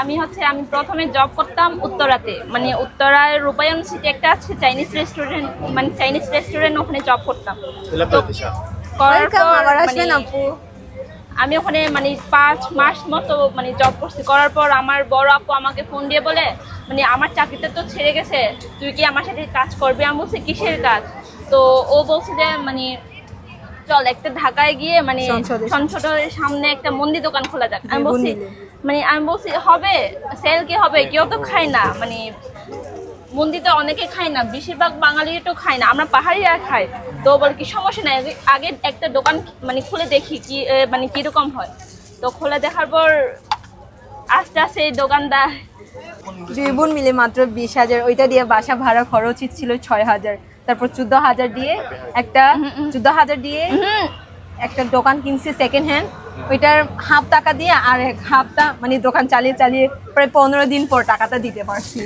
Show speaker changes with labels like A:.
A: আমি হচ্ছে আমি প্রথমে জব করতাম উত্তরাতে। মানে উত্তরায় রূপায়ণ সিটি একটা আছে চাইনিজ রেস্টুরেন্ট মানে চাইনিজ রেস্টুরেন্ট ওখানে জব করতাম। করার পর মানে আমি ওখানে মানে পাঁচ মাস মতো মানে জব করছি। করার পর আমার বড় আপু আমাকে ফোন দিয়ে বলে মানে আমার চাকরিতে তো ছেড়ে গেছে তুই কি আমার সাথে কাজ করবি? আমি বলছি কিসের কাজ? তো ও বলছে যে মানে চল একটা ঢাকায় গিয়ে মানে
B: সংসদের
A: সামনে একটা মন্দির দোকান খোলা যাক। আমি বলছি মানে আমি বলছি হবে? সেল কি হবে? কেউ তো খায় না। মানে মন্দিরে অনেকে খায় না। বেশিরভাগ বাঙালি তো খায় না। আমরা পাহাড়িরা খাই। তো বল কি সমস্যা নাই। আগে- আগে একটা দোকান মানে খুলে দেখি কি মানে কীরকম হয়। তো খুলে দেখার পর আস্তে আস্তে এই দোকানদার
B: দুই বোন মিলে মাত্র বিশ হাজার। ওইটা দিয়ে বাসা ভাড়া খরচ ছিল ছয় হাজার। তারপর চোদ্দ হাজার দিয়ে একটা, চোদ্দ হাজার দিয়ে একটা দোকান কিনছি সেকেন্ড হ্যান্ড ওইটার হাফ টাকা দিয়ে আর হাফটা মানে দোকান চালিয়ে চালিয়ে প্রায় পনেরো দিন পর টাকাটা দিতে পারছি।